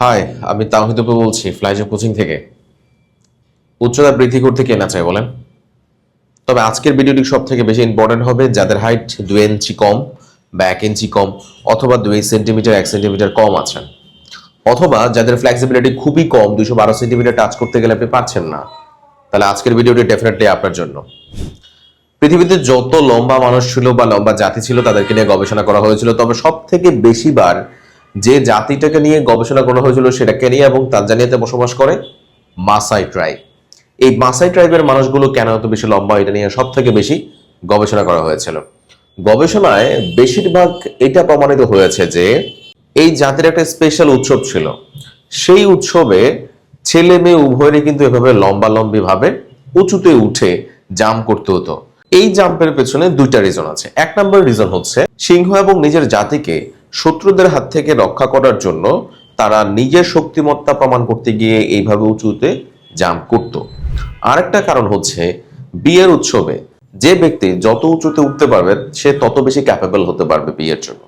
High, আমি তাহিদ বলছি ফ্লাইজে coaching থেকে। উচ্চতা বৃদ্ধি করতে কে না চায় বলেন? তবে আজকের ভিডিওটি সব থেকে বেশি ইম্পর্টেন্ট হবে যাদের হাইট দু ইঞ্চি কম বা এক ইঞ্চি কম অথবা দুই সেন্টিমিটার এক সেন্টিমিটার কম আছেন অথবা যাদের ফ্লেক্সিবিলিটি খুবই কম দুশো বারো সেন্টিমিটার টাচ করতে গেলে আপনি পারছেন না। তাহলে আজকের ভিডিওটি ডেফিনেটলি আপনার জন্য। পৃথিবীতে যত লম্বা মানুষ ছিল বা লম্বা জাতি ছিল, তাদেরকে নিয়ে গবেষণা করা হয়েছিল, তবে সব থেকে বেশিবার যে জাতিটাকে নিয়ে গবেষণা করা হয়েছিল সেটা কেনিয়া এবং তানজানিয়াতে বসবাস করে মাসাই ট্রাইব। এই মাসাই ট্রাইবের মানুষগুলো কেন এত বেশি লম্বা, এটা নিয়ে সব থেকে বেশি গবেষণা করা হয়েছিল। গবেষণায় বেশিরভাগ এটা প্রমাণিত হয়েছে যে এই জাতির একটা স্পেশাল উৎসব ছিল। সেই উৎসবে ছেলে মেয়ে উভয়েরই কিন্তু এভাবে লম্বা লম্বি ভাবে উঁচুতে উঠে জাম্প করতে হতো। এই জাম্পের পেছনে দুইটা রিজন আছে। এক নম্বর রিজন হচ্ছে সিংহ এবং নিজের জাতিকে শত্রুদের হাত থেকে রক্ষা করার জন্য তারা নিজের শক্তিমত্তা প্রমাণ করতে গিয়ে এইভাবে উঁচুতে জাম্প করত। আরেকটা কারণ হচ্ছে, বিয়ের উৎসবে যে ব্যক্তি যত উঁচুতে উঠতে পারবে, সে তত বেশি ক্যাপেবল হতে পারবে বিয়ের জন্য।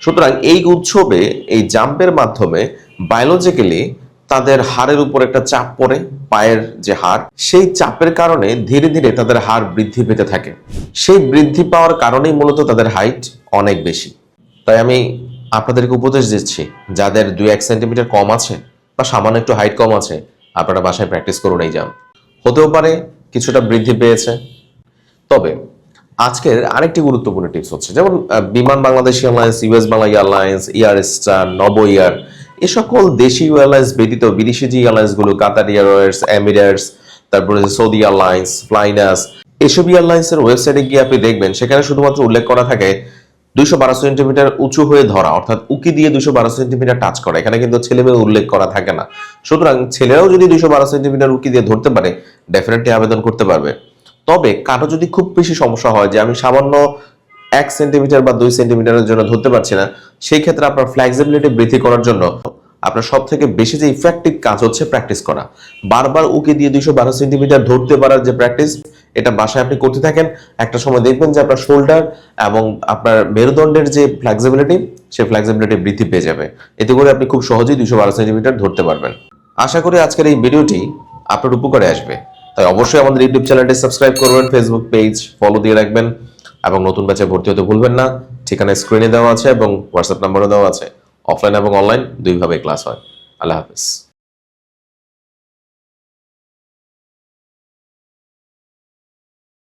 সুতরাং এই উৎসবে, এই জাম্পের মাধ্যমে বায়োলজিক্যালি তাদের হাড়ের উপর একটা চাপ পড়ে, পায়ের যে হাড়, সেই চাপের কারণে ধীরে ধীরে তাদের হাড় বৃদ্ধি পেতে থাকে। সেই বৃদ্ধি পাওয়ার কারণেই মূলত তাদের হাইট অনেক বেশি। তাই আমি আপনাদেরকে উপদেশ দিচ্ছি, যাদের দুই এক সেন্টিমিটার কম আছে বা সামান্য একটু হাইট কম আছে, আপনারা বাসায় প্র্যাকটিস করুন এই জাম্প হতেও পারে কিছুটা বৃদ্ধি পেয়েছে। তবে আজকের আরেকটি গুরুত্বপূর্ণ টিপস হচ্ছে, যেমন Biman Bangladesh Airlines US Bangla Airlines, Air Star Novoair, এ সকল দেশি এয়ারলাইন্স ব্যতীত বিদেশি যে এয়ারলাইন্সগুলো কাতার এয়ারওয়েস এমিরেটস, তারপরে সৌদি এয়ারলাইন্স ফ্লাইনাস এসব এয়ারলাইন্সের ওয়েবসাইটে গিয়ে আপনি দেখবেন, সেখানে শুধুমাত্র উল্লেখ করা থাকে দুইশো বারো সেন্টিমিটার উঁচু হয়ে ধরা, অর্থাৎ উকি দিয়ে দুইশো বারো সেন্টিমিটার টাচ করা। এখানে কিন্তু ছেলে মেয়ে উল্লেখ করা থাকে না। সুতরাং ছেলেরাও যদি দুইশো বারো সেন্টিমিটার উকি দিয়ে ধরতে পারে ডেফিনেটলি আবেদন করতে পারবে। তবে কারও যদি খুব বেশি সমস্যা হয় যে আমি সামান্য এক সেন্টিমিটার বা দুই সেন্টিমিটারের জন্য ধরতে পারছি না, সেই ক্ষেত্রে আপনার ফ্লেক্সিবিলিটি বৃদ্ধি করার জন্য আপনার সব থেকে বেশি যে ইফেক্টিভ কাজ হচ্ছে প্র্যাকটিস করা। বারবার উকে দিয়ে দুইশো বারো সেন্টিমিটার ধরতে পারার যে প্র্যাকটিস এটা বাসায় আপনি করতে থাকেন, একটা সময় দেখবেন যে আপনার শোল্ডার এবং আপনার মেরুদণ্ডের যে ফ্লেক্সিবিলিটি সেই ফ্লেক্সিবিলিটি বৃদ্ধি পেয়ে যাবে। এতে করে আপনি খুব সহজেই দুইশো বারো সেন্টিমিটার ধরতে পারবেন। আশা করি আজকের এই ভিডিওটি আপনার উপকারে আসবে। তাই অবশ্যই আমাদের ইউটিউব চ্যানেলটি সাবস্ক্রাইব করবেন ফেসবুক পেজ ফলো দিয়ে রাখবেন এবং নতুন ব্যাচে ভর্তি হতে ভুলবেন না। ঠিকানা স্ক্রিনে দেওয়া আছে এবং হোয়াটসঅ্যাপ নাম্বারও দেওয়া আছে। অফলাইন এবং অনলাইন দুইভাবে ক্লাস হয়। আল্লাহ হাফিজ।